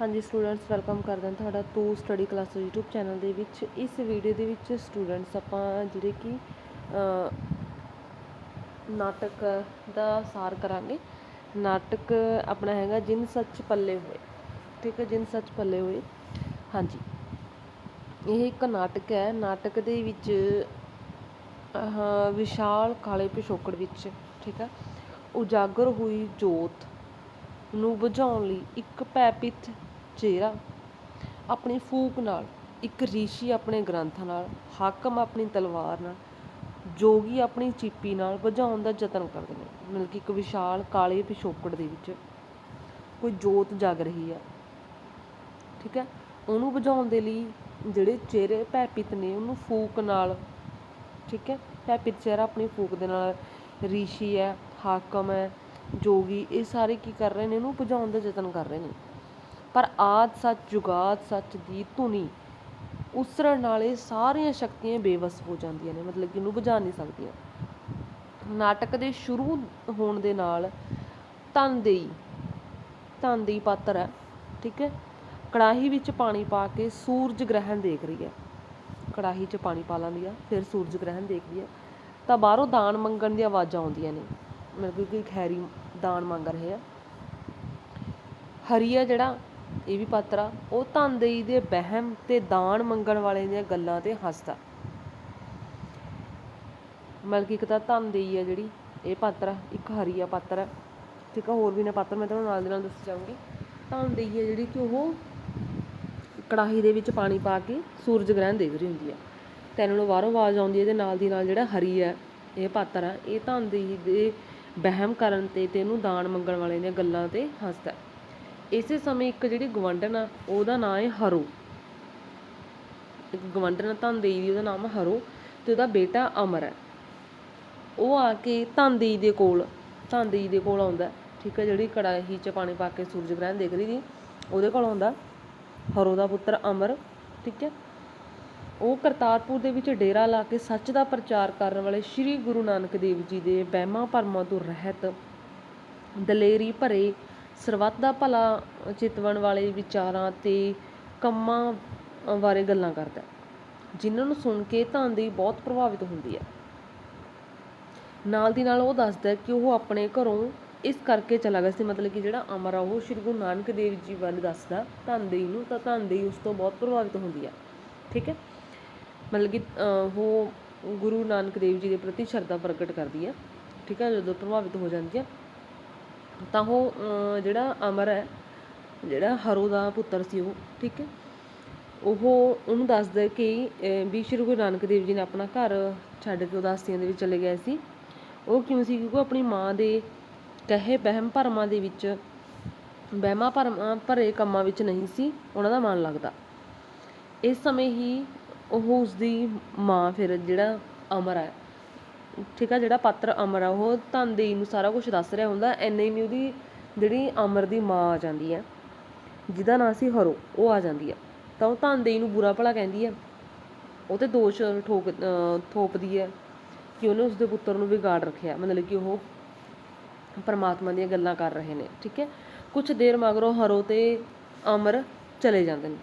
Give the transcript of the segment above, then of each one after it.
ਹਾਂਜੀ students welcome ਕਰਦੇ ਹਾਂ ਤੁਹਾਡਾ to study class YouTube channel ਦੇ ਵਿੱਚ। ਇਸ ਵੀਡੀਓ ਦੇ ਵਿੱਚ ਸਟੂਡੈਂਟਸ ਆਪਾਂ ਜਿਹੜੇ ਕਿ ਨਾਟਕ ਦਾ ਸਾਰ ਕਰਾਂਗੇ। ਨਾਟਕ ਆਪਣਾ ਹੈਗਾ ਜਿਨ ਸੱਚ ਪੱਲੇ ਹੋਏ। ਠੀਕ ਹੈ, ਜਿਨ ਸੱਚ ਪੱਲੇ ਹੋਏ। ਹਾਂਜੀ। ਇਹ ਇੱਕ ਨਾਟਕ ਹੈ। ਨਾਟਕ ਦੇ ਵਿੱਚ ਵਿਸ਼ਾਲ ਕਾਲੇ ਪਿਛੋਕੜ ਵਿੱਚ, ਠੀਕ ਹੈ, ਉਜਾਗਰ ਹੋਈ ਜੋਤ ਨੂੰ ਬੁਝਾਉਣ ਲਈ ਇੱਕ ਪੈਪਿਤ ਚਿਹਰਾ ਆਪਣੀ ਫੂਕ ਨਾਲ, ਇੱਕ ਰਿਸ਼ੀ ਆਪਣੇ ਗ੍ਰੰਥ ਨਾਲ, ਹਾਕਮ ਆਪਣੀ ਤਲਵਾਰ ਨਾਲ, ਜੋਗੀ ਆਪਣੀ ਚੀਪੀ ਨਾਲ ਬੁਝਾਉਣ ਦਾ ਯਤਨ ਕਰਦੇ ਨੇ। ਮਤਲਬ ਕਿ ਇੱਕ ਵਿਸ਼ਾਲ ਕਾਲੇ ਪਿਛੋਕੜ ਦੇ ਵਿੱਚ ਕੋਈ ਜੋਤ ਜਗ ਰਹੀ ਹੈ ਠੀਕ ਹੈ? ਉਹਨੂੰ ਬੁਝਾਉਣ ਦੇ ਲਈ ਜਿਹੜੇ ਚਿਹਰੇ ਭੈਪਿਤ ਨੇ, ਉਹਨੂੰ ਫੂਕ ਨਾਲ, ਠੀਕ ਹੈ? ਭੈਪਿਤ ਚਿਹਰਾ ਆਪਣੀ ਫੂਕ ਦੇ ਨਾਲ ਰਿਸ਼ੀ ਹੈ, ਹਾਕਮ ਹੈ, ਜੋਗੀ, ਇਹ ਸਾਰੇ ਕੀ ਕਰ ਰਹੇ ਨੇ? ਇਹਨੂੰ ਬੁਝਾਉਣ ਦਾ ਯਤਨ ਕਰ ਰਹੇ ਨੇ। ਪਰ ਆਦ ਸੱਚ, ਜੁਗਾਦ ਸੱਚ ਦੀ ਧੁਨੀ ਉਸਰਨ ਨਾਲ ਇਹ ਸਾਰੀਆਂ ਸ਼ਕਤੀਆਂ ਬੇਵਸ ਹੋ ਜਾਂਦੀਆਂ ਨੇ, ਮਤਲਬ ਕਿ ਇਹਨੂੰ ਬੁਝਾ ਨਹੀਂ ਸਕਦੀਆਂ। ਨਾਟਕ ਦੇ ਸ਼ੁਰੂ ਹੋਣ ਦੇ ਨਾਲ ਧਨਦੇਈ ਧਨਦੇਈ ਪਾਤਰ ਹੈ, ਠੀਕ ਹੈ? ਕੜਾਹੀ ਵਿੱਚ ਪਾਣੀ ਪਾ ਕੇ ਸੂਰਜ ਗ੍ਰਹਿਣ ਦੇਖ ਰਹੀ ਹੈ। ਕੜਾਹੀ 'ਚ ਪਾਣੀ ਪਾ ਲੈਂਦੀ ਆ, ਫਿਰ ਸੂਰਜ ਗ੍ਰਹਿਣ ਦੇਖਦੀ ਆ ਤਾਂ ਬਾਹਰੋਂ ਦਾਨ ਮੰਗਣ ਦੀਆਂ ਆਵਾਜ਼ਾਂ ਆਉਂਦੀਆਂ ਨੇ, ਮਤਲਬ ਕਿ ਕੋਈ ਖੈਰੀ ਦਾਨ ਮੰਗ ਰਹੇ ਆ। ਹਰੀਆ ਜਿਹੜਾ ਇਹ ਵੀ ਪਾਤਰ ਆ ਉਹ ਧਨਦੇਈ ਦੇ ਵਹਿਮ ਤੇ ਦਾਨ ਮੰਗਣ ਵਾਲੇ ਦੀਆਂ ਗੱਲਾਂ ਤੇ ਹੱਸਦਾ। ਮਤਲਬ ਕਿ ਇੱਕ ਤਾਂ ਧਨਦੇਈ ਆ ਜਿਹੜੀ, ਇਹ ਪਾਤਰ ਆ ਇੱਕ ਹਰੀਆ ਪਾਤਰ ਆ। ਠੀਕ ਆ ਹੋਰ ਵੀ ਨੇ ਪਾਤਰ, ਮੈਂ ਤੁਹਾਨੂੰ ਨਾਲ ਦੇ ਨਾਲ ਦੱਸ ਜਾਊਂਗੀ। ਧਨਦੇਈ ਆ ਜਿਹੜੀ ਕਿ ਉਹ ਕੜਾਹੀ ਦੇ ਵਿੱਚ ਪਾਣੀ ਪਾ ਕੇ ਸੂਰਜ ਗ੍ਰਹਿਣ ਦੇਖ ਰਹੀ ਹੁੰਦੀ ਆ। ਤੇ ਇਹਨਾਂ ਨੂੰ ਬਾਹਰੋਂ ਆਵਾਜ਼ ਆਉਂਦੀ ਹੈ ਤੇ ਨਾਲ ਦੀ ਨਾਲ ਜਿਹੜਾ ਹਰੀ ਹੈ ਇਹ ਪਾਤਰ ਆ, ਇਹ ਧਨਦੇਈ ਦੇ ਵਹਿਮ ਕਰਨ ਤੇ ਤੇ ਇਹਨੂੰ ਦਾਨ ਮੰਗਣ ਵਾਲੇ ਦੀਆਂ ਗੱਲਾਂ ਤੇ ਹੱਸਦਾ। ਇਸੇ ਸਮੇਂ ਇੱਕ ਜਿਹੜੀ ਗਵੰਡਨ ਆ, ਉਹਦਾ ਨਾਂ ਹੈ ਹਰੋ। ਇੱਕ ਗਵੰਡਨ ਧਨਦੇਈ ਦੀ, ਉਹਦਾ ਨਾਮ ਹਰੋ ਤੇ ਉਹਦਾ ਬੇਟਾ ਅਮਰ ਹੈ। ਉਹ ਆ ਕੇ ਧਨਦੇਈ ਦੇ ਕੋਲ, ਧਨਦੇਈ ਦੇ ਕੋਲ ਆਉਂਦਾ ਠੀਕ ਹੈ, ਜਿਹੜੀ ਕੜਾਹੀ 'ਚ ਪਾਣੀ ਪਾ ਕੇ ਸੂਰਜ ਗ੍ਰਹਿਣ ਦੇਖ ਰਹੀ ਸੀ, ਉਹਦੇ ਕੋਲ ਆਉਂਦਾ ਹਰੋ ਦਾ ਪੁੱਤਰ ਅਮਰ, ਠੀਕ ਹੈ। ਉਹ ਕਰਤਾਰਪੁਰ ਦੇ ਵਿੱਚ ਡੇਰਾ ਲਾ ਕੇ ਸੱਚ ਦਾ ਪ੍ਰਚਾਰ ਕਰਨ ਵਾਲੇ ਸ੍ਰੀ ਗੁਰੂ ਨਾਨਕ ਦੇਵ ਜੀ ਦੇ ਵਹਿਮਾਂ ਭਰਮਾਂ ਤੋਂ ਰਹਿਤ, ਦਲੇਰੀ ਭਰੇ ਸਰਬੱਤ ਦਾ ਭਲਾ ਚਿਤਵਣ ਵਾਲੇ ਵਿਚਾਰਾਂ ਅਤੇ ਕੰਮਾਂ ਬਾਰੇ ਗੱਲਾਂ ਕਰਦਾ ਹੈ, ਜਿਨ੍ਹਾਂ ਨੂੰ ਸੁਣ ਕੇ ਧਨਦੇਈ ਬਹੁਤ ਪ੍ਰਭਾਵਿਤ ਹੁੰਦੀ ਹੈ। ਨਾਲ ਦੀ ਨਾਲ ਉਹ ਦੱਸਦਾ ਕਿ ਉਹ ਆਪਣੇ ਘਰੋਂ ਇਸ ਕਰਕੇ ਚਲਾ ਗਿਆ ਸੀ ਮਤਲਬ ਕਿ ਜਿਹੜਾ ਅਮਰ ਆ ਉਹ ਸ਼੍ਰੀ ਗੁਰੂ ਨਾਨਕ ਦੇਵ ਜੀ ਵੱਲ ਦੱਸਦਾ ਧਨਦੇਈ ਨੂੰ ਤਾਂ ਧਨਦੇਈ ਉਸ ਤੋਂ ਬਹੁਤ ਪ੍ਰਭਾਵਿਤ ਹੁੰਦੀ ਆ ਠੀਕ ਹੈ? ਮਤਲਬ ਕਿ ਉਹ ਗੁਰੂ ਨਾਨਕ ਦੇਵ ਜੀ ਦੇ ਪ੍ਰਤੀ ਸ਼ਰਧਾ ਪ੍ਰਗਟ ਕਰਦੀ ਹੈ ਠੀਕ ਹੈ? ਜਦੋਂ ਪ੍ਰਭਾਵਿਤ ਹੋ ਜਾਂਦੀ ਹੈ ਤਾਂ ਉਹ ਜਿਹੜਾ ਅਮਰ ਹੈ, ਜਿਹੜਾ ਹਰੋ ਦਾ ਪੁੱਤਰ ਸੀ ਉਹ, ਠੀਕ ਹੈ? ਉਹ ਉਹਨੂੰ ਦੱਸਦਾ ਕਿ ਵੀ ਸ਼੍ਰੀ ਗੁਰੂ ਨਾਨਕ ਦੇਵ ਜੀ ਨੇ ਆਪਣਾ ਘਰ ਛੱਡ ਕੇ ਉਦਾਸੀਆਂ ਦੇ ਵਿੱਚ ਚਲੇ ਗਏ ਸੀ। ਉਹ ਕਿਉਂ ਸੀ? ਕਿਉਂਕਿ ਉਹ ਆਪਣੀ ਮਾਂ ਦੇ ਕਹੇ ਵਹਿਮ ਭਰਮਾਂ ਦੇ ਵਿੱਚ ਵਹਿਮਾਂ ਭਰਮਾਂ, ਭਰੇ ਕੰਮਾਂ ਵਿੱਚ ਨਹੀਂ ਸੀ, ਉਹਨਾਂ ਦਾ ਮਨ ਲੱਗਦਾ। ਇਸ ਸਮੇਂ ਹੀ ਉਹ ਉਸਦੀ ਮਾਂ ਫਿਰ, ਜਿਹੜਾ ਅਮਰ ਹੈ ਠੀਕ ਆ, ਜਿਹੜਾ ਪਾਤਰ ਅਮਰ ਆ, ਉਹ ਧਨਦੇਈ ਨੂੰ ਸਾਰਾ ਕੁਝ ਦੱਸ ਰਿਹਾ ਹੁੰਦਾ ਐਨੇ ਹੀ ਉਹਦੀ ਜਿਹੜੀ ਅਮਰ ਦੀ ਮਾਂ ਆ ਜਾਂਦੀ ਹੈ ਜਿਹਦਾ ਨਾਂ ਸੀ ਹਰੋ, ਉਹ ਆ ਜਾਂਦੀ ਹੈ ਤਾਂ ਉਹ ਧਨਦੇਈ ਨੂੰ ਬੁਰਾ ਭਲਾ ਕਹਿੰਦੀ ਹੈ ਉਹ ਤੇ ਦੋਸ਼ ਠੋਕ ਥੋਪਦੀ ਹੈ ਕਿ ਉਹਨੇ ਉਸਦੇ ਪੁੱਤਰ ਨੂੰ ਵਿਗਾੜ ਰੱਖਿਆ, ਮਤਲਬ ਕਿ ਉਹ ਪਰਮਾਤਮਾ ਦੀਆਂ ਗੱਲਾਂ ਕਰ ਰਹੇ ਨੇ, ਠੀਕ ਹੈ ਕੁਝ ਦੇਰ ਮਗਰੋਂ ਹਰੋ ਤੇ ਅਮਰ ਚਲੇ ਜਾਂਦੇ ਨੇ।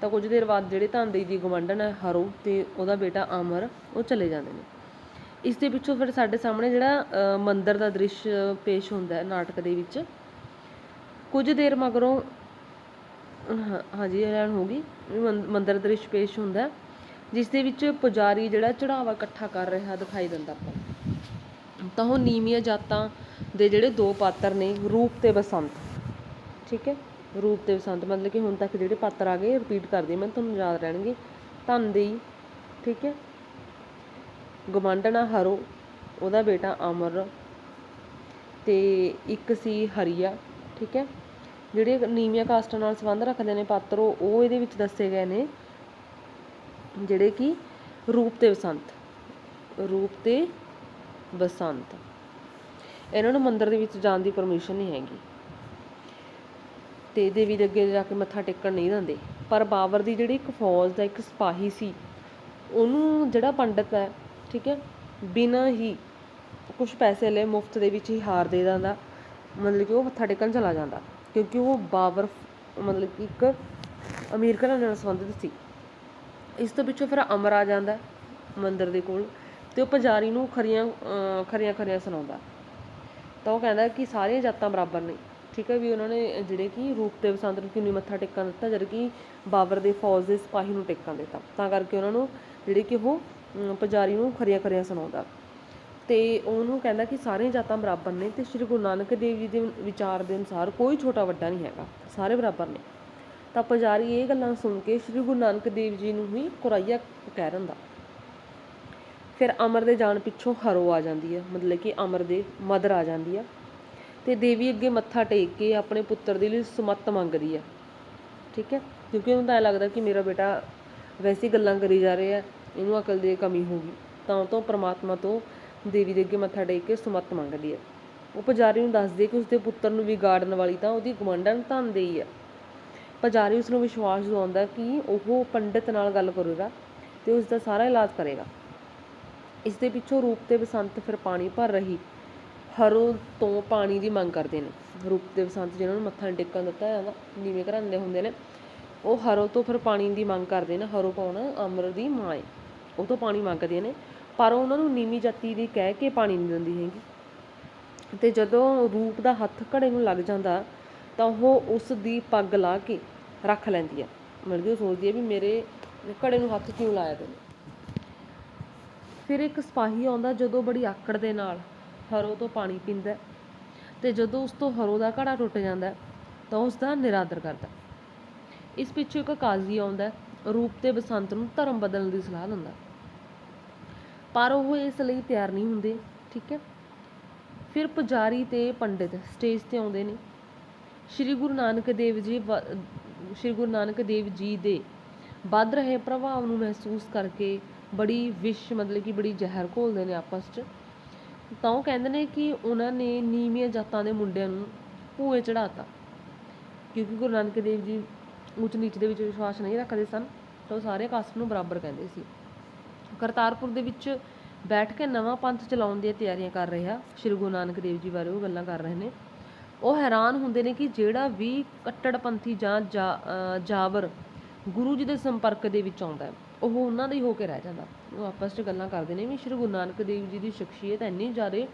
ਤਾਂ ਕੁਝ ਦੇਰ ਬਾਅਦ ਜਿਹੜੇ ਧਨਦੇਈ ਦੀ ਗਵੰਡਨ ਹੈ ਹਰੋ ਤੇ ਉਹਦਾ ਬੇਟਾ ਅਮਰ, ਉਹ ਚਲੇ ਜਾਂਦੇ ਨੇ। ਇਸ ਦੇ ਪਿੱਛੋਂ ਫਿਰ ਸਾਡੇ ਸਾਹਮਣੇ ਜਿਹੜਾ ਮੰਦਰ ਦਾ ਦ੍ਰਿਸ਼ ਪੇਸ਼ ਹੁੰਦਾ ਨਾਟਕ ਦੇ ਵਿੱਚ। ਕੁਝ ਦੇਰ ਮਗਰੋਂ ਹਾਂਜੀ, ਇਹ ਲਾਈਨ ਹੋ ਗਈ ਮੰਦਰ ਦਾ ਦ੍ਰਿਸ਼ ਪੇਸ਼ ਹੁੰਦਾ ਜਿਸ ਦੇ ਵਿੱਚ ਪੁਜਾਰੀ ਜਿਹੜਾ ਚੜਾਵਾ ਇਕੱਠਾ ਕਰ ਰਿਹਾ ਦਿਖਾਈ ਦਿੰਦਾ। ਆਪਾਂ ਤਾਂ ਉਹ ਨੀਵੀਆਂ ਜਾਤਾਂ ਦੇ ਜਿਹੜੇ ਦੋ ਪਾਤਰ ਨੇ, ਰੂਪ ਤੇ ਬਸੰਤ। ਠੀਕ ਹੈ? ਰੂਪ ਤੇ ਬਸੰਤ, ਮਤਲਬ ਕਿ ਹੁਣ ਤੱਕ ਜਿਹੜੇ ਪਾਤਰ ਆ ਗਏ ਰਿਪੀਟ ਕਰਦੀ ਹਾਂ ਮੈਂ ਤੁਹਾਨੂੰ ਯਾਦ ਰਹਿਣਗੇ। ਧਨਦੇਈ ਠੀਕ ਹੈ? ਗਵੰਡਣਾ ਹਰੋ, ਉਹਦਾ ਬੇਟਾ ਅਮਰ ਅਤੇ ਇੱਕ ਸੀ ਹਰੀਆ, ਠੀਕ ਹੈ? ਜਿਹੜੇ ਨੀਵੀਆਂ ਕਾਸਟਾਂ ਨਾਲ ਸੰਬੰਧ ਰੱਖਦੇ ਨੇ ਪਾਤਰ ਉਹ ਉਹ ਇਹਦੇ ਵਿੱਚ ਦੱਸੇ ਗਏ ਨੇ ਜਿਹੜੇ ਕਿ ਰੂਪ ਤੇ ਬਸੰਤ, ਰੂਪ ਤੇ ਬਸੰਤ। ਇਹਨਾਂ ਨੂੰ ਮੰਦਿਰ ਦੇ ਵਿੱਚ ਜਾਣ ਦੀ ਪਰਮਿਸ਼ਨ ਨਹੀਂ ਹੈਗੀ। ਤੇ ਦੇਵੀ ਦੇ ਅੱਗੇ ਜਾ ਕੇ ਮੱਥਾ ਟੇਕਣ ਨਹੀਂ ਦਿੰਦੇ। ਪਰ ਬਾਬਰ ਦੀ ਜਿਹੜੀ ਇੱਕ ਫੌਜ ਦਾ ਇੱਕ ਸਿਪਾਹੀ ਸੀ, ਉਹਨੂੰ ਜਿਹੜਾ ਪੰਡਤ ਹੈ ਠੀਕ ਹੈ? ਬਿਨਾਂ ਹੀ ਕੁਛ ਪੈਸੇ ਲਏ ਮੁਫਤ ਦੇ ਵਿੱਚ ਹੀ ਹਾਰ ਦੇ ਦਿੰਦਾ। ਮਤਲਬ ਕਿ ਉਹ ਮੱਥਾ ਟੇਕਣ ਚਲਾ ਜਾਂਦਾ। ਕਿਉਂਕਿ ਉਹ ਬਾਬਰ ਮਤਲਬ ਕਿ ਇੱਕ ਅਮੀਰ ਘਰਾਣੇ ਨਾਲ ਸੰਬੰਧਿਤ ਸੀ। ਇਸ ਤੋਂ ਪਿੱਛੋਂ ਫਿਰ ਅਮਰ ਆ ਜਾਂਦਾ ਮੰਦਰ ਦੇ ਕੋਲ ਤੇ ਉਹ ਪੁਜਾਰੀ ਨੂੰ ਖਰੀਆਂ ਖਰੀਆਂ ਖਰੀਆਂ ਸੁਣਾਉਂਦਾ। ਤਾਂ ਉਹ ਕਹਿੰਦਾ ਕਿ ਸਾਰੀਆਂ ਜਾਤਾਂ ਬਰਾਬਰ ਨੇ। ਠੀਕ ਹੈ ਵੀ ਉਹਨਾਂ ਨੇ ਜਿਹੜੇ ਕਿ ਰੂਪ ਤੇ ਬਸੰਤ ਨੂੰ ਕਿੰਨੀ ਮੱਥਾ ਟੇਕਣ ਦਿੱਤਾ, ਜਦ ਕਿ ਬਾਬਰ ਦੇ ਫੌਜ ਦੇ ਸਿਪਾਹੀ ਨੂੰ ਟੇਕਣ ਦਿੱਤਾ। ਤਾਂ ਕਰਕੇ ਉਹਨਾਂ ਨੂੰ ਜਿਹੜੇ ਕਿ ਉਹ ਪੁਜਾਰੀ ਨੂੰ ਖਰੀਆਂ ਖਰੀਆਂ ਸੁਣਾਉਂਦਾ। ਤੇ ਉਹਨੂੰ ਕਹਿੰਦਾ ਕਿ ਸਾਰੀਆਂ ਜਾਤਾਂ ਬਰਾਬਰ ਨੇ ਤੇ ਸ਼੍ਰੀ ਗੁਰੂ ਨਾਨਕ ਦੇਵ ਜੀ ਦੇ ਵਿਚਾਰ ਦੇ ਅਨੁਸਾਰ ਕੋਈ ਛੋਟਾ ਵੱਡਾ ਨਹੀਂ ਹੈਗਾ, ਸਾਰੇ ਬਰਾਬਰ ਨੇ। ਤਾਂ ਪੁਜਾਰੀ ਇਹ ਗੱਲਾਂ ਸੁਣ ਕੇ ਸ਼੍ਰੀ ਗੁਰੂ ਨਾਨਕ ਦੇਵ ਜੀ ਨੂੰ ਹੀ ਕੁਰਾਈਆ ਕਹਿ ਦਿੰਦਾ। ਫਿਰ ਅਮਰ ਦੇ ਜਾਣ ਪਿੱਛੋਂ ਹਰੋ ਆ ਜਾਂਦੀ ਹੈ, ਮਤਲਬ ਕਿ ਅਮਰ ਦੇ ਮਦਰ ਆ ਜਾਂਦੀ ਹੈ। ਤੇ ਦੇਵੀ ਅੱਗੇ ਮੱਥਾ ਟੇਕ ਕੇ ਆਪਣੇ ਪੁੱਤਰ ਦੇ ਲਈ ਸੁਮੱਤ ਮੰਗਦੀ ਹੈ। ਠੀਕ ਹੈ? ਕਿਉਂਕਿ ਉਹਨੂੰ ਤਾਂ ਐਂ ਲੱਗਦਾ ਕਿ ਮੇਰਾ ਬੇਟਾ ਵੈਸੇ ਗੱਲਾਂ ਕਰੀ ਜਾ ਰਿਹਾ ਇਹਨੂੰ ਅਕਲ ਦੀ ਕਮੀ ਹੋ ਗਈ। ਤਾਂ ਉਹ ਤੋਂ ਪ੍ਰਮਾਤਮਾ ਤੋਂ ਦੇਵੀ ਦੇ ਅੱਗੇ ਮੱਥਾ ਟੇਕ ਕੇ ਸੁਮੱਤ ਮੰਗਦੀ ਹੈ। ਉਹ ਪੁਜਾਰੀ ਨੂੰ ਦੱਸਦੀ ਹੈ ਕਿ ਉਸਦੇ ਪੁੱਤਰ ਨੂੰ ਵਿਗਾੜਨ ਵਾਲੀ ਤਾਂ ਉਹਦੀ ਗਵੰਡਨ ਧਨ ਦੇਈ ਹੈ। ਪੁਜਾਰੀ ਉਸ ਨੂੰ ਵਿਸ਼ਵਾਸ ਦਿਵਾਉਂਦਾ ਕਿ ਉਹ ਪੰਡਿਤ ਨਾਲ ਗੱਲ ਕਰੇਗਾ ਤੇ ਉਸ ਦਾ ਸਾਰਾ ਇਲਾਜ ਕਰੇਗਾ। ਇਸ ਦੇ ਪਿੱਛੋਂ ਰੂਪ ਤੇ ਬਸੰਤ ਫਿਰ ਪਾਣੀ ਭਰ ਰਹੀ ਹਰੋ ਤੋਂ ਪਾਣੀ ਦੀ ਮੰਗ ਕਰਦੇ ਨੇ। ਰੂਪ ਤੇ ਬਸੰਤ ਜਿਹਨਾਂ ਨੂੰ ਮੱਥਾ ਟੇਕਣ ਦਿੱਤਾ ਜਾਂਦਾ, ਨੀਵੇਂ ਘਰਾਂ ਦੇ ਹੁੰਦੇ ਨੇ। ਉਹ ਹਰੋ ਤੋਂ ਫਿਰ ਪਾਣੀ ਦੀ ਮੰਗ ਕਰਦੇ ਨੇ, ਹਰੋ ਕੌਣ ਆ? ਅਮਰ ਦੀ ਮਾਂ ਹੈ ਉਹ ਤੋਂ ਪਾਣੀ ਮੰਗਦੇ ਨੇ, ਪਰ ਉਹਨਾਂ ਨੂੰ ਨੀਵੀਂ ਜਾਤੀ ਦੀ ਕਹਿ ਕੇ ਪਾਣੀ ਨਹੀਂ ਦਿੰਦੀ ਹੈਗੀ। ਤੇ ਜਦੋਂ ਰੂਪ ਦਾ ਹੱਥ ਘੜੇ ਨੂੰ ਲੱਗ ਜਾਂਦਾ, ਤਾਂ ਉਹ ਉਸ ਦੀ ਪੱਗ ਲਾ ਕੇ ਰੱਖ ਲੈਂਦੀ ਆ। ਮਤਲਬ ਕਿ ਉਹ ਸੋਚਦੀ ਹੈ ਵੀ ਮੇਰੇ ਘੜੇ ਨੂੰ ਹੱਥ ਕਿਉਂ ਲਾਇਆ ਤੈਨੇ? ਫਿਰ ਇੱਕ ਸਿਪਾਹੀ ਆਉਂਦਾ, ਜਦੋਂ ਬੜੀ ਆਕੜ ਦੇ ਨਾਲ ਹਰੋ ਤੋਂ ਪਾਣੀ ਪੀਂਦਾ ਹੈ, ਤੇ ਜਦੋਂ ਉਸ ਤੋਂ ਹਰੋ ਦਾ ਘੜਾ ਟੁੱਟ ਜਾਂਦਾ ਤਾਂ ਉਸ ਦਾ ਨਿਰਾਦਰ ਕਰਦਾ ਇਸ ਪਿੱਛੋਂ ਇੱਕ ਕਾਜ਼ੀ ਆਉਂਦਾ ਰੂਪ ਤੇ ਬਸੰਤ ਨੂੰ ਧਰਮ ਬਦਲਣ ਦੀ ਸਲਾਹ ਦਿੰਦਾ ਪਰ ਉਹ ਇਸ ਲਈ ਤਿਆਰ ਨਹੀਂ ਹੁੰਦੇ, ਠੀਕ ਹੈ? ਫਿਰ ਪੁਜਾਰੀ ਤੇ ਪੰਡਿਤ ਸਟੇਜ ਤੇ ਆਉਂਦੇ ਨੇ। ਸ਼੍ਰੀ ਗੁਰੂ ਨਾਨਕ ਦੇਵ ਜੀ ਸ਼੍ਰੀ ਗੁਰੂ ਨਾਨਕ ਦੇਵ ਜੀ ਦੇ ਵੱਧ ਰਹੇ ਪ੍ਰਭਾਵ ਨੂੰ ਮਹਿਸੂਸ ਕਰਕੇ ਬੜੀ ਵਿਸ਼, ਮਤਲਬ ਕਿ ਬੜੀ ਜ਼ਹਿਰ ਘੋਲਦੇ ਨੇ ਆਪਸ 'ਚ। ਤਾਂ ਉਹ ਕਹਿੰਦੇ ਨੇ ਕਿ ਉਹਨਾਂ ਨੇ ਨੀਵੀਆਂ ਜਾਤਾਂ ਦੇ ਮੁੰਡਿਆਂ ਨੂੰ ਭੂਏ ਚੜਾਤਾ ਕਿਉਂਕਿ ਗੁਰੂ ਨਾਨਕ ਦੇਵ ਜੀ ਉੱਚ ਨੀਚ ਦੇ ਵਿੱਚ ਵਿਸ਼ਵਾਸ ਨਹੀਂ ਰੱਖਦੇ ਸਨ, ਤਾਂ ਉਹ ਸਾਰੇ ਕਾਸਟ ਨੂੰ ਬਰਾਬਰ ਕਹਿੰਦੇ ਸੀ। ਕਰਤਾਰਪੁਰ ਦੇ ਵਿੱਚ ਬੈਠ ਕੇ ਨਵਾਂ ਪੰਥ ਚਲਾਉਣ ਦੀਆਂ ਤਿਆਰੀਆਂ ਕਰ ਰਿਹਾ ਸ਼੍ਰੀ ਗੁਰੂ ਨਾਨਕ ਦੇਵ ਜੀ ਬਾਰੇ ਉਹ ਗੱਲਾਂ ਕਰ ਰਹੇ ਨੇ। ਉਹ ਹੈਰਾਨ ਹੁੰਦੇ ਨੇ ਕਿ ਜਿਹੜਾ ਵੀ ਕੱਟੜਪੰਥੀ ਜਾਂ ਜਾ- ਜਾਬਰ ਗੁਰੂ ਜੀ ਦੇ ਸੰਪਰਕ ਦੇ ਵਿੱਚ ਆਉਂਦਾ ਉਹ ਉਹਨਾਂ ਦਾ ਹੀ ਹੋ ਕੇ ਰਹਿ ਜਾਂਦਾ। ਉਹ ਆਪਸ 'ਚ ਗੱਲਾਂ ਕਰਦੇ ਨੇ ਵੀ ਸ਼੍ਰੀ ਗੁਰੂ ਨਾਨਕ ਦੇਵ ਜੀ ਦੀ ਸ਼ਖਸੀਅਤ ਇੰਨੀ ਜ਼ਿਆਦਾ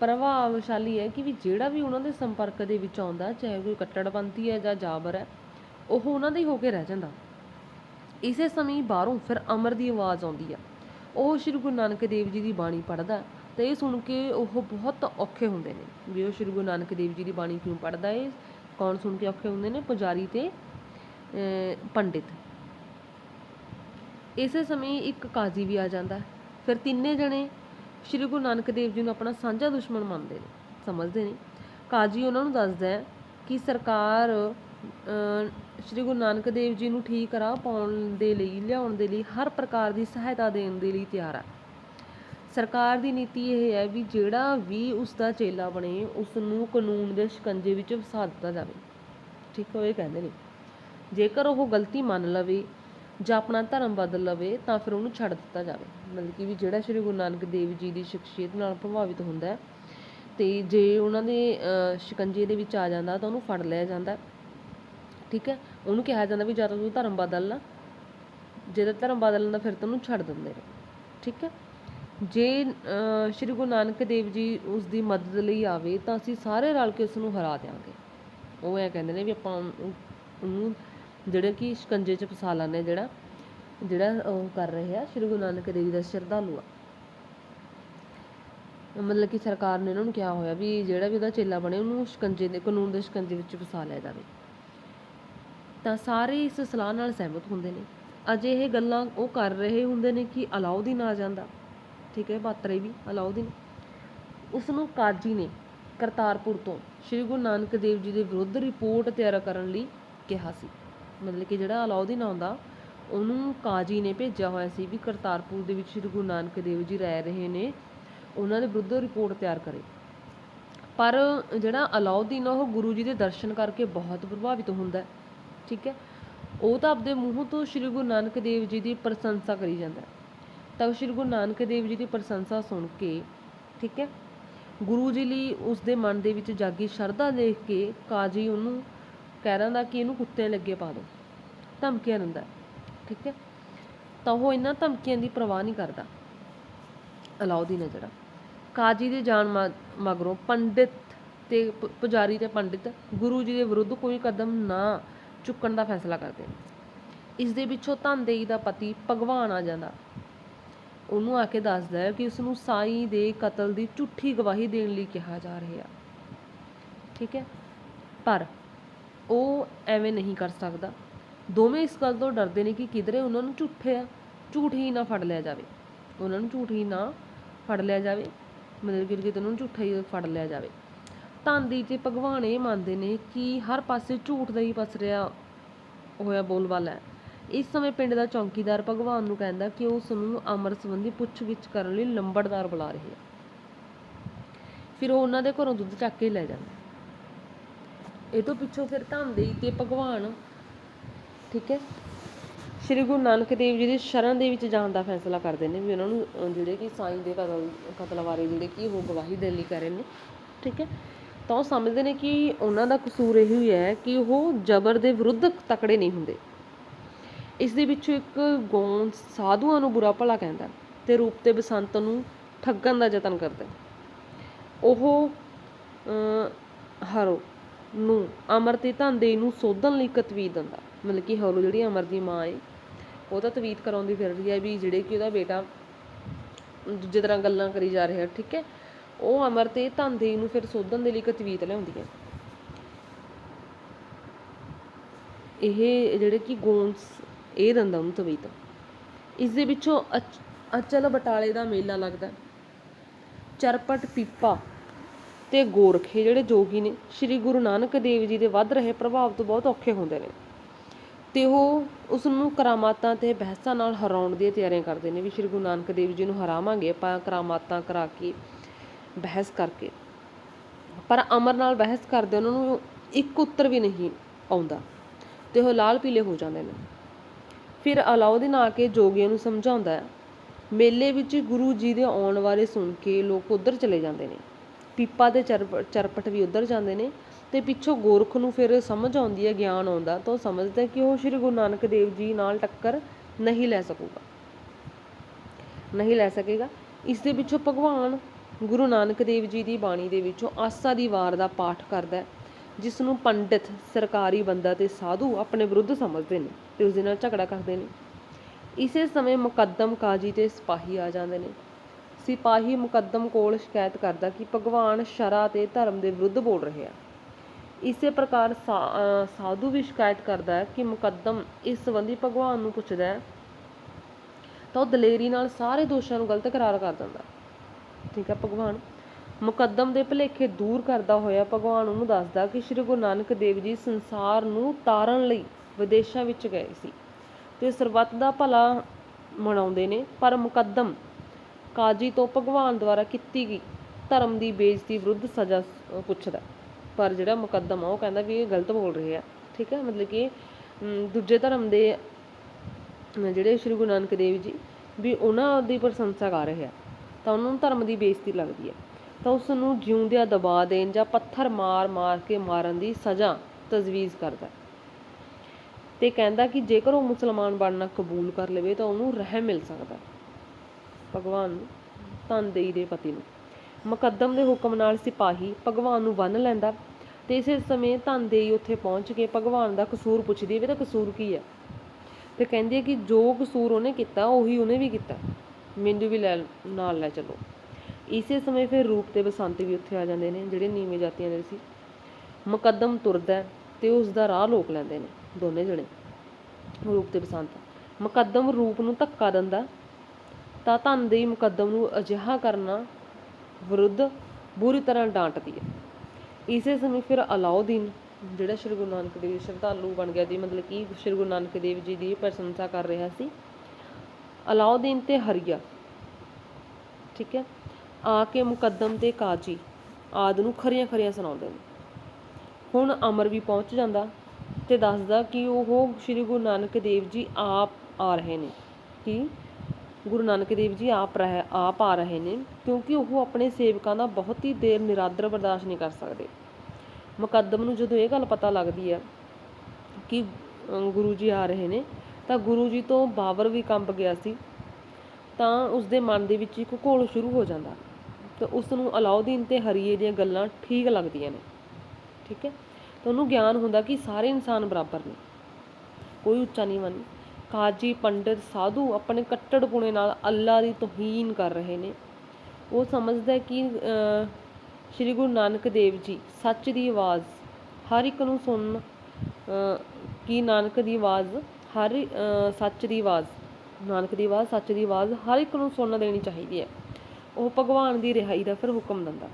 ਪ੍ਰਭਾਵਸ਼ਾਲੀ ਹੈ ਕਿ ਵੀ ਜਿਹੜਾ ਵੀ ਉਹਨਾਂ ਦੇ ਸੰਪਰਕ ਦੇ ਵਿੱਚ ਆਉਂਦਾ, ਚਾਹੇ ਕੋਈ ਕੱਟੜਪੰਥੀ ਹੈ ਜਾਂ ਜਾਬਰ ਹੈ ਉਹ ਉਹਨਾਂ ਦਾ ਹੀ ਹੋ ਕੇ ਰਹਿ ਜਾਂਦਾ। ਇਸੇ ਸਮੇਂ ਬਾਹਰੋਂ ਫਿਰ ਅਮਰ ਦੀ ਆਵਾਜ਼ ਆਉਂਦੀ ਆ। ਉਹ ਸ਼੍ਰੀ ਗੁਰੂ ਨਾਨਕ ਦੇਵ ਜੀ ਦੀ ਬਾਣੀ ਪੜ੍ਹਦਾ ਤੇ ਇਹ ਸੁਣ ਕੇ ਉਹ ਬਹੁਤ ਔਖੇ ਹੁੰਦੇ ਨੇ। ਵੀ ਉਹ ਸ਼੍ਰੀ ਗੁਰੂ ਨਾਨਕ ਦੇਵ ਜੀ ਦੀ ਬਾਣੀ ਕਿਉਂ ਪੜ੍ਹਦਾ ਹੈ ਕੌਣ ਸੁਣ ਕੇ ਔਖੇ ਹੁੰਦੇ ਨੇ? ਪੁਜਾਰੀ ਤੇ ਪੰਡਿਤ। ਇਸੇ ਸਮੇਂ ਇੱਕ ਕਾਜ਼ੀ ਵੀ ਆ ਜਾਂਦਾ। ਫਿਰ ਤਿੰਨੇ ਜਣੇ ਸ਼੍ਰੀ ਗੁਰੂ ਨਾਨਕ ਦੇਵ ਜੀ ਨੂੰ ਆਪਣਾ ਸਾਂਝਾ ਦੁਸ਼ਮਣ ਮੰਨਦੇ ਨੇ, ਸਮਝਦੇ ਨੇ। ਕਾਜ਼ੀ ਉਹਨਾਂ ਨੂੰ ਦੱਸਦਾ ਹੈ ਕਿ ਸਰਕਾਰ ਸ਼੍ਰੀ ਗੁਰੂ ਨਾਨਕ ਦੇਵ ਜੀ ਨੂੰ ਠੀਕ ਰਾਹ ਪਾਉਣ ਦੇ ਲਈ, ਲਿਆਉਣ ਦੇ ਲਈ, ਹਰ ਪ੍ਰਕਾਰ ਦੀ ਸਹਾਇਤਾ ਦੇਣ ਦੇ ਲਈ ਤਿਆਰ ਹੈ ਸਰਕਾਰ ਦੀ ਨੀਤੀ ਇਹ ਹੈ ਵੀ ਜਿਹੜਾ ਵੀ ਉਸ ਦਾ ਚੇਲਾ ਬਣੇ ਉਸ ਨੂੰ ਕਾਨੂੰਨ ਦੇ ਸ਼ਿਕੰਜੇ ਵਿੱਚ ਫਸਾ ਦਿੱਤਾ ਜਾਵੇ। ਠੀਕ ਹੈ, ਉਹ ਇਹ ਕਹਿੰਦੇ ਨੇ। ਜੇਕਰ ਉਹ ਗਲਤੀ ਮੰਨ ਲਵੇ ਜਾਂ ਆਪਣਾ ਧਰਮ ਬਦਲ ਲਵੇ, ਤਾਂ ਫਿਰ ਉਹਨੂੰ ਛੱਡ ਦਿੱਤਾ ਜਾਵੇ। ਮਤਲਬ ਕਿ ਵੀ ਜਿਹੜਾ ਸ਼੍ਰੀ ਗੁਰੂ ਨਾਨਕ ਦੇਵ ਜੀ ਦੀ ਸ਼ਖਸੀਅਤ ਨਾਲ ਪ੍ਰਭਾਵਿਤ ਹੁੰਦਾ ਹੈ, ਤੇ ਜੇ ਉਹਨਾਂ ਦੇ ਸ਼ਿਕੰਜੇ ਦੇ ਵਿੱਚ ਆ ਜਾਂਦਾ, ਤਾਂ ਉਹਨੂੰ ਫੜ ਲਿਆ ਜਾਂਦਾ। ਠੀਕ ਹੈ? ਉਹਨੂੰ ਕਿਹਾ ਜਾਂਦਾ ਵੀ ਜਾਂ ਤਾਂ ਤੂੰ ਧਰਮ ਬਦਲ ਲਾ। ਜੇ ਤਾਂ ਧਰਮ ਬਦਲਣ ਦਾ ਫਿਰ ਤੈਨੂੰ ਛੱਡ ਦਿੰਦੇ ਨੇ। ਠੀਕ ਹੈ? ਜੇ ਅਹ, ਸ਼੍ਰੀ ਗੁਰੂ ਨਾਨਕ ਦੇਵ ਜੀ ਉਸ ਦੀ ਮਦਦ ਲਈ ਆਵੇ ਤਾਂ ਅਸੀਂ ਸਾਰੇ ਰਲ ਕੇ ਉਸ ਨੂੰ ਹਰਾ ਦਿਆਂਗੇ। ਉਹ ਇਹ ਕਹਿੰਦੇ ਨੇ ਵੀ ਆਪਾਂ ਉਹਨੂੰ- ਜਿਹੜੇ ਕਿ ਸ਼ਿਕੰਜੇ 'ਚ ਫਸਾ ਲੈਂਦੇ ਜਿਹੜਾ ਜਿਹੜਾ ਉਹ ਕਰ ਰਹੇ ਆ ਸ਼੍ਰੀ ਗੁਰੂ ਨਾਨਕ ਦੇਵ ਜੀ ਦਾ ਸ਼ਰਧਾਲੂ ਆ। ਮਤਲਬ ਕਿ ਸਰਕਾਰ ਨੇ ਉਹਨਾਂ ਨੂੰ ਕਿਹਾ ਹੋਇਆ ਵੀ ਜਿਹੜਾ ਵੀ ਉਹਦਾ ਚੇਲਾ ਬਣੇ ਉਹਨੂੰ ਸ਼ਿਕੰਜੇ ਦੇ ਕਾਨੂੰਨ ਦੇ ਸ਼ਿਕੰਜੇ ਵਿੱਚ ਫਸਾ ਲਿਆ ਜਾਵੇ। ਤਾਂ ਸਾਰੇ ਇਸ ਸਲਾਹ ਨਾਲ ਸਹਿਮਤ ਹੁੰਦੇ ਨੇ। ਅਜੇ ਇਹ ਗੱਲਾਂ ਉਹ ਕਰ ਰਹੇ ਹੁੰਦੇ ਨੇ ਕਿ ਅਲਾਉਦੀਨ ਆ ਜਾਂਦਾ। ਠੀਕ ਹੈ ਬਾਤਰੇ ਵੀ ਅਲਾਉਦੀਨ। ਉਸ ਨੂੰ ਕਾਜੀ ਨੇ ਕਰਤਾਰਪੁਰ ਤੋਂ ਸ਼੍ਰੀ ਗੁਰੂ ਨਾਨਕ ਦੇਵ ਜੀ ਦੇ ਵਿਰੁੱਧ ਰਿਪੋਰਟ ਤਿਆਰ ਕਰਨ ਲਈ ਕਿਹਾ ਸੀ। ਮਤਲਬ ਕਿ ਜਿਹੜਾ ਅਲਾਉਦੀਨ ਆਉਂਦਾ ਉਹਨੂੰ ਕਾਜੀ ਨੇ ਭੇਜਿਆ ਹੋਇਆ ਸੀ ਵੀ ਕਰਤਾਰਪੁਰ ਦੇ ਵਿੱਚ ਸ਼੍ਰੀ ਗੁਰੂ ਨਾਨਕ ਦੇਵ ਜੀ ਰਹਿ ਰਹੇ ਨੇ ਉਹਨਾਂ ਦੇ ਵਿਰੁੱਧ ਰਿਪੋਰਟ ਤਿਆਰ ਕਰੇ। ਪਰ ਜਿਹੜਾ ਅਲਾਉਦੀਨ ਆ, ਉਹ ਗੁਰੂ ਜੀ ਦੇ ਦਰਸ਼ਨ ਕਰਕੇ ਬਹੁਤ ਪ੍ਰਭਾਵਿਤ ਹੁੰਦਾ ਹੈ। ਠੀਕ ਹੈ? ਉਹ ਤਾਂ ਆਪਦੇ ਮੂੰਹ ਤੋਂ ਸ਼੍ਰੀ ਗੁਰੂ ਨਾਨਕ ਦੇਵ ਜੀ ਦੀ ਪ੍ਰਸ਼ੰਸਾ ਕਰੀ ਜਾਂਦਾ ਤਾਂ ਸ਼੍ਰੀ ਗੁਰੂ ਨਾਨਕ ਦੇਵ ਜੀ ਦੀ ਪ੍ਰਸ਼ੰਸਾ ਸੁਣ ਕੇ, ਠੀਕ ਹੈ? ਗੁਰੂ ਜੀ ਲਈ ਉਸ ਦੇ ਮਨ ਦੇ ਵਿੱਚ ਜਾਗੀ ਸ਼ਰਧਾ ਦੇਖ ਕੇ ਕਾਜੀ ਉਹਨੂੰ ਕਹਿ ਦਿੰਦਾ ਕਿ ਇਹਨੂੰ ਕੁੱਤੇ ਲੱਗੇ ਪਾ ਦਿਓ ਧਮਕੀਆਂ ਦਿੰਦਾ ਠੀਕ ਹੈ? ਤਾਂ ਉਹ ਇਹਨਾਂ ਧਮਕੀਆਂ ਦੀ ਪਰਵਾਹ ਨਹੀਂ ਕਰਦਾ। ਅਲਾਉਦੀਨ ਹੈ ਜਿਹੜਾ। ਕਾਜੀ ਦੇ ਜਾਣ ਮ- ਮਗਰੋਂ ਪੰਡਿਤ ਤੇ ਪ- ਪੁਜਾਰੀ ਤੇ ਪੰਡਿਤ ਗੁਰੂ ਜੀ ਦੇ ਵਿਰੁੱਧ ਕੋਈ ਕਦਮ ਨਾ ਚੁੱਕਣ ਦਾ ਫੈਸਲਾ ਕਰਦੇ ਨੇ। ਇਸ ਦੇ ਪਿੱਛੋਂ ਧਨਦੇਈ ਦਾ ਪਤੀ ਭਗਵਾਨ ਆ ਜਾਂਦਾ। ਉਹਨੂੰ ਆ ਕੇ ਦੱਸਦਾ ਹੈ ਕਿ ਉਸ ਨੂੰ ਸਾਈਂ ਦੇ ਕਤਲ ਦੀ ਝੂਠੀ ਗਵਾਹੀ ਦੇਣ ਲਈ ਕਿਹਾ ਜਾ ਰਿਹਾ। ਠੀਕ ਹੈ? ਪਰ ਉਹ ਐਵੇਂ ਨਹੀਂ ਕਰ ਸਕਦਾ। ਦੋਵੇਂ ਇਸ ਗੱਲ ਤੋਂ ਡਰਦੇ ਨੇ ਕਿ ਕਿਧਰੇ ਉਹਨਾਂ ਨੂੰ ਝੂਠੇ ਆ ਝੂਠ ਹੀ ਨਾ ਫੜ ਲਿਆ ਜਾਵੇ। ਉਹਨਾਂ ਨੂੰ ਝੂਠ ਹੀ ਨਾ ਫੜ ਲਿਆ ਜਾਵੇ। ਮਤਲਬ ਕਿ ਕਿਤੇ ਉਹਨਾਂ ਨੂੰ ਝੂਠਾ ਹੀ ਫੜ ਲਿਆ ਜਾਵੇ। ਧੰਦੀ ਤੇ ਭਗਵਾਨ ਇਹ ਮੰਨਦੇ ਨੇ ਕਿ ਹਰ ਪਾਸੇ ਝੂਠ ਦਾ ਹੀ ਪਸਰਿਆ ਹੋਇਆ ਬੋਲਬਾਲਾ ਹੈ। ਇਸ ਸਮੇਂ ਪਿੰਡ ਦਾ ਚੌਕੀਦਾਰ ਭਗਵਾਨ ਨੂੰ ਕਹਿੰਦਾ ਕਿ ਉਸ ਨੂੰ ਅਮਰ ਸੰਬੰਧੀ ਪੁੱਛਗਿੱਛ ਕਰਨ ਲਈ ਲੰਬੜਦਾਰ ਬੁਲਾ ਰਹੇ ਆ ਫਿਰ ਉਹ ਉਹਨਾਂ ਦੇ ਘਰੋਂ ਦੁੱਧ ਚੱਕ ਕੇ ਲੈ ਜਾਂਦਾ ਇਹ ਤੋਂ ਪਿੱਛੋਂ ਫਿਰ ਧੰਦੇ ਤੇ ਭਗਵਾਨ, ਠੀਕ ਹੈ, ਸ਼੍ਰੀ ਗੁਰੂ ਨਾਨਕ ਦੇਵ ਜੀ ਦੀ ਸ਼ਰਨ ਦੇ ਵਿੱਚ ਜਾਣ ਦਾ ਫੈਸਲਾ ਕਰਦੇ ਨੇ ਵੀ ਉਹਨਾਂ ਨੂੰ ਜਿਹੜੇ ਕਿ ਸਾਈਂ ਦੇ ਕਤਲ ਕਤਲ ਬਾਰੇ ਜਿਹੜੇ ਕਿ ਉਹ ਗਵਾਹੀ ਦੇਣ ਲਈ ਕਰ ਰਹੇ ਨੇ, ਠੀਕ ਹੈ। ਤਾਂ ਉਹ ਸਮਝਦੇ ਨੇ ਕਿ ਉਹਨਾਂ ਦਾ ਕਸੂਰ ਇਹੋ ਹੀ ਹੈ ਕਿ ਉਹ ਜ਼ਬਰ ਦੇ ਵਿਰੁੱਧ ਤਕੜੇ ਨਹੀਂ ਹੁੰਦੇ। ਇਸ ਦੇ ਵਿੱਚੋਂ ਇੱਕ ਗੌਣ ਸਾਧੂਆਂ ਨੂੰ ਬੁਰਾ ਭਲਾ ਕਹਿੰਦਾ ਤੇ ਰੂਪ ਤੇ ਬਸੰਤ ਨੂੰ ਠੱਗਣ ਦਾ ਯਤਨ ਕਰਦਾ ਉਹ ਹਰੋ ਨੂੰ ਅਮਰ ਤੇ ਧੰਦੇ ਨੂੰ ਸੋਧਣ ਲਈ ਕਤਵੀਤ ਦਿੰਦਾ ਮਤਲਬ ਕਿ ਹਰੋ ਜਿਹੜੀ ਅਮਰ ਦੀ ਮਾਂ ਏ, ਉਹ ਤਾਂ ਤਵੀਤ ਕਰਾਉਂਦੀ ਫਿਰ ਰਹੀ ਹੈ ਵੀ ਜਿਹੜੇ ਕਿ ਉਹਦਾ ਬੇਟਾ ਦੂਜੇ ਤਰ੍ਹਾਂ ਗੱਲਾਂ ਕਰੀ ਜਾ ਰਿਹਾ, ਠੀਕ ਹੈ? ਉਹ ਅਮਰ ਤੇ ਧੰਦੇ ਨੂੰ ਫਿਰ ਸੋਧਣ ਦੇ ਲਈ ਕਤਵੀਤ ਲਿਆਉਂਦੀ ਹੈ। ਇਹ ਜਿਹੜੇ ਕਿ ਗੋਂਸ ਇਹ ਦਿੰਦਾ ਉਹਨੂੰ ਤਵੀਤ। ਇਸ ਦੇ ਵਿੱਚੋਂ ਅਚਲ ਬਟਾਲੇ ਦਾ ਮੇਲਾ ਲੱਗਦਾ। ਚਰਪਟ ਪੀਪਾ ਤੇ ਗੋਰਖੇ ਜਿਹੜੇ ਜੋਗੀ ਨੇ, ਸ੍ਰੀ ਗੁਰੂ ਨਾਨਕ ਦੇਵ ਜੀ ਦੇ ਵੱਧ ਰਹੇ ਪ੍ਰਭਾਵ ਤੋਂ ਬਹੁਤ ਔਖੇ ਹੁੰਦੇ ਨੇ। ਤੇ ਉਹ ਉਸ ਨੂੰ ਕਰਾਮਾਤਾਂ ਤੇ ਬਹਿਸਾਂ ਨਾਲ ਹਰਾਉਣ ਦੀਆਂ ਤਿਆਰੀਆਂ ਕਰਦੇ ਨੇ ਵੀ ਸ੍ਰੀ ਗੁਰੂ ਨਾਨਕ ਦੇਵ ਜੀ ਨੂੰ ਹਰਾਵਾਂਗੇ, ਆਪਾਂ ਕਰਾਮਾਤਾਂ ਕਰਾ ਕੇ ਬਹਿਸ ਕਰਕੇ। ਪਰ ਅਮਰ ਨਾਲ ਬਹਿਸ ਕਰਦੇ ਉਹਨਾਂ ਨੂੰ ਇੱਕ ਉੱਤਰ ਵੀ ਨਹੀਂ ਆਉਂਦਾ ਤੇ ਉਹ ਲਾਲ ਪੀਲੇ ਹੋ ਜਾਂਦੇ ਨੇ। ਫਿਰ ਅਲਾਉਦੀਨ ਆ ਕੇ ਜੋਗੀਆਂ ਨੂੰ ਸਮਝਾਉਂਦਾ ਹੈ, ਮੇਲੇ ਵਿੱਚ ਗੁਰੂ ਜੀ ਦੇ ਆਉਣ ਬਾਰੇ ਸੁਣ ਕੇ ਲੋਕ ਉਧਰ ਚਲੇ ਜਾਂਦੇ ਨੇ। ਪੀਪਾ ਦੇ ਚਰਪ, ਚਰਪਟ ਵੀ ਉਧਰ ਜਾਂਦੇ ਨੇ ਤੇ ਪਿੱਛੋਂ ਗੋਰਖ ਨੂੰ ਫਿਰ ਸਮਝ ਆਉਂਦੀ ਹੈ, ਗਿਆਨ ਆਉਂਦਾ ਤਾਂ ਉਹ ਸਮਝਦਾ ਕਿ ਉਹ ਸ੍ਰੀ ਗੁਰੂ ਨਾਨਕ ਦੇਵ ਜੀ ਨਾਲ ਟੱਕਰ ਨਹੀਂ ਲੈ ਸਕੂਗਾ। ਨਹੀਂ ਲੈ ਸਕੇਗਾ। ਇਸ ਦੇ ਪਿੱਛੋਂ ਭਗਵਾਨ ਗੁਰੂ ਨਾਨਕ ਦੇਵ ਜੀ ਦੀ ਬਾਣੀ ਦੇ ਵਿੱਚੋਂ ਆਸਾ ਦੀ ਵਾਰ ਦਾ ਪਾਠ ਕਰਦਾ ਹੈ ਜਿਸ ਨੂੰ ਪੰਡਿਤ, ਸਰਕਾਰੀ ਬੰਦਾ ਤੇ ਸਾਧੂ ਆਪਣੇ ਵਿਰੁੱਧ ਸਮਝਦੇ ਨੇ ਤੇ ਉਸ ਦੇ ਨਾਲ ਝਗੜਾ ਕਰਦੇ ਨੇ। ਇਸੇ ਸਮੇਂ ਮੁਕੱਦਮ ਕਾਜੀ ਤੇ ਸਿਪਾਹੀ ਆ ਜਾਂਦੇ ਨੇ। ਸਿਪਾਹੀ ਮੁਕੱਦਮ ਕੋਲ ਸ਼ਿਕਾਇਤ ਕਰਦਾ ਕਿ ਭਗਵਾਨ ਸ਼ਰਾ ਤੇ ਧਰਮ ਦੇ ਵਿਰੁੱਧ ਬੋਲ ਰਹੇ ਆ। ਇਸੇ ਪ੍ਰਕਾਰ ਸਾਧੂ ਵੀ ਸ਼ਿਕਾਇਤ ਕਰਦਾ ਹੈ ਕਿ ਮੁਕੱਦਮ ਇਸ ਸੰਬੰਧੀ ਭਗਵਾਨ ਨੂੰ ਪੁੱਛਦਾ ਹੈ, ਤਾਂ ਉਹ ਦਲੇਰੀ ਨਾਲ ਸਾਰੇ ਦੋਸ਼ਾਂ ਨੂੰ ਗਲਤ ਕਰਾਰ ਕਰ ਦਿੰਦਾ ਠੀਕ ਹੈ ਭਗਵਾਨ। ਮੁਕੱਦਮ ਦੇ ਭੁਲੇਖੇ ਦੂਰ ਕਰਦਾ ਹੋਇਆ ਭਗਵਾਨ ਉਹਨੂੰ ਦੱਸਦਾ ਕਿ ਸ੍ਰੀ ਗੁਰੂ ਨਾਨਕ ਦੇਵ ਜੀ ਸੰਸਾਰ ਨੂੰ ਤਾਰਨ ਲਈ ਵਿਦੇਸ਼ਾਂ ਵਿੱਚ ਗਏ ਸੀ। ਤੇ ਸਰਬੱਤ ਦਾ ਭਲਾ ਮਨਾਉਂਦੇ ਨੇ, ਪਰ ਮੁਕੱਦਮ ਕਾਜੀ ਤੋਂ ਭਗਵਾਨ ਦੁਆਰਾ ਕੀਤੀ ਗਈ ਧਰਮ ਦੀ ਬੇਇੱਜ਼ਤੀ ਵਿਰੁੱਧ ਸਜ਼ਾ ਪੁੱਛਦਾ। ਪਰ ਜਿਹੜਾ ਮੁਕੱਦਮ ਆ, ਉਹ ਕਹਿੰਦਾ ਵੀ ਇਹ ਗਲਤ ਬੋਲ ਰਹੇ ਆ ਠੀਕ ਹੈ, ਮਤਲਬ ਕਿ ਦੂਜੇ ਧਰਮ ਦੇ ਜਿਹੜੇ ਸ਼੍ਰੀ ਗੁਰੂ ਨਾਨਕ ਦੇਵ ਜੀ, ਵੀ ਉਹਨਾਂ ਦੀ ਪ੍ਰਸ਼ੰਸਾ ਕਰ ਰਹੇ ਆ ਤਾਂ ਉਹਨਾਂ ਨੂੰ ਧਰਮ ਦੀ ਬੇਇੱਜ਼ਤੀ ਲੱਗਦੀ ਹੈ। ਤਾਂ ਉਸ ਨੂੰ ਜਿਉਂਦਿਆਂ ਦਬਾ ਦੇਣ ਜਾਂ ਪੱਥਰ ਮਾਰ ਮਾਰ ਕੇ ਮਾਰਨ ਦੀ ਸਜ਼ਾ ਤਜਵੀਜ਼ ਕਰਦਾ ਤੇ ਕਹਿੰਦਾ ਕਿ ਜੇਕਰ ਉਹ ਮੁਸਲਮਾਨ ਬਣਨਾ ਕਬੂਲ ਕਰ ਲਵੇ ਤਾਂ ਉਹਨੂੰ ਰਹਿਮ ਮਿਲ ਸਕਦਾ ਭਗਵਾਨ ਨੂੰ ਧਨਦੇਈ ਦੇ ਪਤੀ ਨੂੰ। ਮੁਕੱਦਮ ਦੇ ਹੁਕਮ ਨਾਲ ਸਿਪਾਹੀ ਭਗਵਾਨ ਨੂੰ ਬੰਨ ਲੈਂਦਾ ਤੇ ਇਸੇ ਸਮੇਂ ਧਨਦੇਈ ਉੱਥੇ ਪਹੁੰਚ ਕੇ ਭਗਵਾਨ ਦਾ ਕਸੂਰ ਪੁੱਛਦੀ ਵੀ ਤਾਂ ਕਸੂਰ ਕੀ ਹੈ? ਤੇ ਕਹਿੰਦੀ ਹੈ ਕਿ ਜੋ ਕਸੂਰ ਉਹਨੇ ਕੀਤਾ, ਉਹੀ ਉਹਨੇ ਵੀ ਕੀਤਾ। ਮੈਨੂੰ ਵੀ ਲੈ ਨਾਲ ਲੈ ਚੱਲੋ। ਇਸੇ ਸਮੇਂ ਫਿਰ ਰੂਪ ਤੇ ਬਸੰਤ ਵੀ ਉੱਥੇ ਆ ਜਾਂਦੇ ਨੇ, ਜਿਹੜੇ ਨੀਵੇਂ ਜਾਤੀਆਂ ਦੇ ਸੀ। ਮੁਕੱਦਮ ਤੁਰਦਾ ਹੈ ਤੇ ਉਸ ਦਾ ਰਾਹ ਲੋਕ ਲੈਂਦੇ ਨੇ, ਦੋਨੇ ਜਣੇ। ਰੂਪ ਤੇ ਬਸੰਤ। ਮੁਕੱਦਮ ਰੂਪ ਨੂੰ ਧੱਕਾ ਦਿੰਦਾ ਤਾਂ ਧਨ ਧਨਦੇਈ ਮੁਕੱਦਮ ਨੂੰ ਅਜਿਹਾ ਕਰਨਾ ਵਿਰੁੱਧ ਬੁਰੀ ਤਰ੍ਹਾਂ ਡਾਂਟਦੀ ਹੈ। ਇਸੇ ਸਮੇਂ ਫਿਰ ਅਲਾਉਦੀਨ, ਜਿਹੜਾ ਸ਼੍ਰੀ ਗੁਰੂ ਨਾਨਕ ਦੇਵ ਸ਼ਰਧਾਲੂ ਬਣ ਗਿਆ ਜੀ, ਮਤਲਬ ਕਿ ਸ਼੍ਰੀ ਗੁਰੂ ਨਾਨਕ ਦੇਵ ਜੀ ਦੀ ਪ੍ਰਸ਼ੰਸਾ ਕਰ ਰਿਹਾ ਸੀ ਅਲਾਉਦੀਨ ਤੇ ਹਰੀਆ। ਠੀਕ ਹੈ? ਆ ਕੇ ਮੁਕੱਦਮ ਤੇ ਕਾਜੀ ਆਦ ਨੂੰ ਖਰੀਆਂ ਖਰੀਆਂ ਸੁਣਾਉਂਦੇ ਨੇ। ਹੁਣ ਅਮਰ ਵੀ ਪਹੁੰਚ ਜਾਂਦਾ ਤੇ ਦੱਸਦਾ ਕਿ ਉਹ ਸ਼੍ਰੀ ਗੁਰੂ ਨਾਨਕ ਦੇਵ ਜੀ ਆਪ ਆ ਰਹੇ ਨੇ। ਕਿ ਗੁਰੂ ਨਾਨਕ ਦੇਵ ਜੀ ਆਪ ਰਹਿ, ਆਪ ਆ ਰਹੇ ਨੇ ਕਿਉਂਕਿ ਉਹ ਆਪਣੇ ਸੇਵਕਾਂ ਦਾ ਬਹੁਤ ਹੀ ਦੇਰ ਨਿਰਾਦਰ ਬਰਦਾਸ਼ਤ ਨਹੀਂ ਕਰ ਸਕਦੇ। ਮੁਕੱਦਮ ਨੂੰ ਜਦੋਂ ਇਹ ਗੱਲ ਪਤਾ ਲੱਗਦੀ ਹੈ ਕਿ ਗੁਰੂ ਜੀ ਆ ਰਹੇ ਨੇ ਤਾਂ ਗੁਰੂ ਜੀ ਤੋਂ ਬਾਬਰ ਵੀ ਕੰਬ ਗਿਆ ਸੀ, ਤਾਂ ਉਸ ਦੇ ਮਨ ਦੇ ਵਿੱਚ ਇੱਕ ਘੋਲ ਸ਼ੁਰੂ ਹੋ ਜਾਂਦਾ ਤੇ ਉਸ ਨੂੰ ਅਲਾਉਦੀਨ ਤੇ ਹਰੀਏ ਦੀਆਂ ਗੱਲਾਂ ਠੀਕ ਲੱਗਦੀਆਂ ਨੇ, ਠੀਕ ਹੈ? ਤਾਂ ਉਹਨੂੰ ਗਿਆਨ ਹੁੰਦਾ ਕਿ ਸਾਰੇ ਇਨਸਾਨ ਬਰਾਬਰ ਨੇ, ਕੋਈ ਉੱਚਾ ਨਹੀਂ ਨਹੀਂ। ਕਾਜੀ, ਪੰਡਿਤ, ਸਾਧੂ ਆਪਣੇ ਕੱਟੜਪੁਣੇ ਨਾਲ ਅੱਲਾ ਦੀ ਤੋਹੀਨ ਕਰ ਰਹੇ ਨੇ। ਉਹ ਸਮਝਦਾ ਕਿ ਸ਼੍ਰੀ ਗੁਰੂ ਨਾਨਕ ਦੇਵ ਜੀ ਸੱਚ ਦੀ ਆਵਾਜ਼, ਹਰ ਇੱਕ ਨੂੰ ਸੁਣਨ ਕਿ ਨਾਨਕ ਦੀ ਆਵਾਜ਼ ਹਰ ਸੱਚ ਦੀ ਆਵਾਜ਼, ਨਾਨਕ ਦੀ ਆਵਾਜ਼, ਸੱਚ ਦੀ ਆਵਾਜ਼ ਹਰ ਇੱਕ ਨੂੰ ਸੁਣਨ ਦੇਣੀ ਚਾਹੀਦੀ ਹੈ। ਉਹ ਭਗਵਾਨ ਦੀ ਰਿਹਾਈ ਦਾ ਫਿਰ ਹੁਕਮ ਦਿੰਦਾ।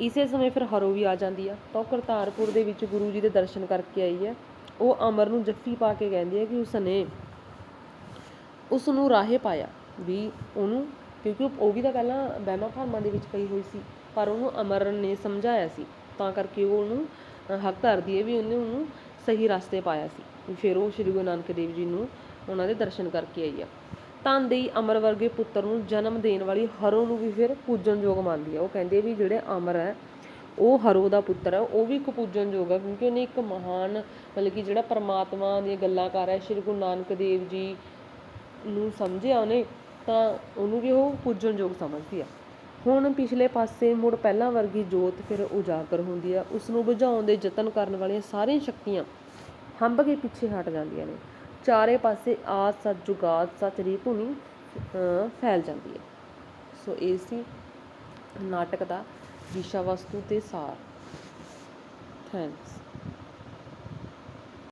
ਇਸੇ ਸਮੇਂ ਫਿਰ ਹਰੋ ਵੀ ਆ ਜਾਂਦੀ ਆ। ਤਾਂ ਉਹ ਕਰਤਾਰਪੁਰ ਦੇ ਵਿੱਚ ਗੁਰੂ ਜੀ ਦੇ ਦਰਸ਼ਨ ਕਰਕੇ ਆਈ ਹੈ। ਉਹ ਅਮਰ ਨੂੰ ਜੱਫੀ ਪਾ ਕੇ ਕਹਿੰਦੀ ਹੈ ਕਿ ਉਸਨੇ ਉਸ ਨੂੰ ਰਾਹੇ ਪਾਇਆ ਵੀ ਉਹਨੂੰ, ਕਿਉਂਕਿ ਉਹ- ਵੀ ਤਾਂ ਪਹਿਲਾਂ ਵਹਿਮਾਂ ਭਰਮਾਂ ਦੇ ਵਿੱਚ ਪਈ ਹੋਈ ਸੀ, ਪਰ ਉਹਨੂੰ ਅਮਰ ਨੇ ਸਮਝਾਇਆ ਸੀ। ਤਾਂ ਕਰਕੇ ਉਹ ਉਹਨੂੰ ਹੱਕ ਧਰਦੀ ਹੈ ਵੀ ਉਹਨੇ ਉਹਨੂੰ ਸਹੀ ਰਸਤੇ ਪਾਇਆ ਸੀ। ਫਿਰ ਉਹ ਸ਼੍ਰੀ ਗੁਰੂ ਨਾਨਕ ਦੇਵ ਜੀ ਨੂੰ ਉਹਨਾਂ ਦੇ ਦਰਸ਼ਨ ਕਰਕੇ ਆਈ ਆ। ਧਨਦੇਈ ਅਮਰ ਵਰਗੇ ਪੁੱਤਰ ਨੂੰ ਜਨਮ ਦੇਣ ਵਾਲੀ ਹਰੋ ਨੂੰ ਵੀ ਫਿਰ ਪੂਜਣਯੋਗ ਮੰਨਦੀ ਆ। ਉਹ ਕਹਿੰਦੇ ਵੀ ਜਿਹੜੇ ਅਮਰ ਹੈ ਉਹ ਹਰੋ ਦਾ ਪੁੱਤਰ ਹੈ ਉਹ ਵੀ ਇੱਕ ਪੂਜਨਯੋਗ ਹੈ ਕਿਉਂਕਿ ਉਹਨੇ ਇੱਕ ਮਹਾਨ ਮਤਲਬ ਕਿ ਜਿਹੜਾ ਪਰਮਾਤਮਾ ਦੀਆਂ ਗੱਲਾਂ ਕਰ ਰਿਹਾ, ਸ਼੍ਰੀ ਗੁਰੂ ਨਾਨਕ ਦੇਵ ਜੀ ਨੂੰ ਸਮਝਿਆ ਉਹਨੇ, ਤਾਂ ਉਹਨੂੰ ਵੀ ਉਹ ਪੂਜਣਯੋਗ ਸਮਝਦੀ ਆ। ਹੁਣ ਪਿਛਲੇ ਪਾਸੇ ਮੁੜ ਪਹਿਲਾਂ ਵਰਗੀ ਜੋਤ ਫਿਰ ਉਜਾਗਰ ਹੁੰਦੀ ਆ। ਉਸ ਨੂੰ ਬੁਝਾਉਣ ਦੇ ਯਤਨ ਕਰਨ ਵਾਲੀਆਂ ਸਾਰੀਆਂ ਸ਼ਕਤੀਆਂ ਹੰਭ ਕੇ ਪਿੱਛੇ ਹਟ ਜਾਂਦੀਆਂ ਨੇ। ਚਾਰੇ ਪਾਸੇ ਆਦ ਸੱਚ ਜੁਗਾਦ ਸੱਚ ਦੀ ਧੁਨੀ ਫੈਲ ਜਾਂਦੀ ਹੈ। ਸੋ ਇਹ ਸੀ ਨਾਟਕ ਦਾ ਵਿਸ਼ਾ ਵਸਤੂ ਤੇ ਸਾਰ। ਥੈਂਕਸ